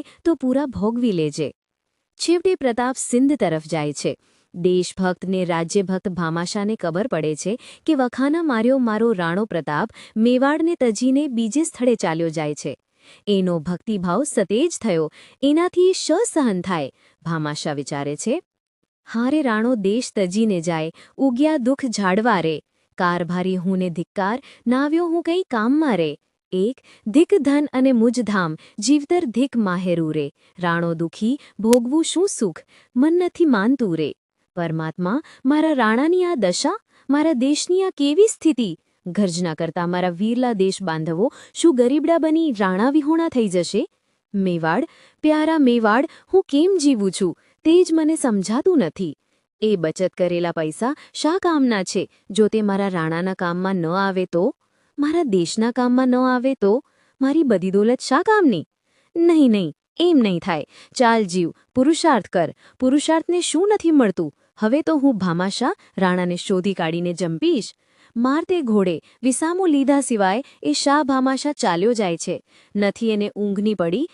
તો પૂરા ભોગવી લેજે. છેવટે પ્રતાપ સિંધ તરફ જાય છે. દેશભક્ત ને રાજ્યભક્ત ભામાશાને ખબર પડે છે કે વખાના માર્યો મારો રાણો પ્રતાપ મેવાડને તજીને બીજે સ્થળે ચાલ્યો જાય છે. એનો ભક્તિભાવ સતેજ થયો. એનાથી સહન થાય, ભામાશા વિચારે છે. હારે રાણો દેશ તજીને જાય, ઉગ્યા દુઃખ ઝાડવા રે. કારભારી હું ને ધિક્કાર, નાવ્યો હું કંઈ કામમાં રે. એક ધિક ધન અને મુજધામ જીવતર ધિક માહેરું રે. રાણો દુખી, ભોગવું શું સુખ? મન નથી માનતું રે. પરમાત્મા, મારા રાણાની આ દશા? મારા દેશની આ કેવી સ્થિતિ? ગર્જના કરતા મારા વીરલા દેશ બાંધવો શું ગરીબડા બની રાણા વિહોણા થઈ જશે? મેવાડ, પ્યારા મેવાડ, હું કેમ જીવું છું? તે જ મને સમજાતું નથી. એ બચત કરેલા પૈસા શા કામના છે? જો તે મારા રાણાના કામમાં ન આવે તો? મારા દેશના કામમાં ન આવે તો મારી બધી દોલત શા કામની? નહીં નહીં, એમ નહીં થાય. ચાલ જીવ, પુરુષાર્થ કર. પુરુષાર્થને શું નથી મળતું? હવે તો હું ભામાશા, રાણાને શોધી કાઢીને જંપીશ. મારતે ઘોડે, વિસામો લીધા સિવાય એ શા ભામાશા ચાલ્યો જાય છે? નથી એને ઊંઘની પડી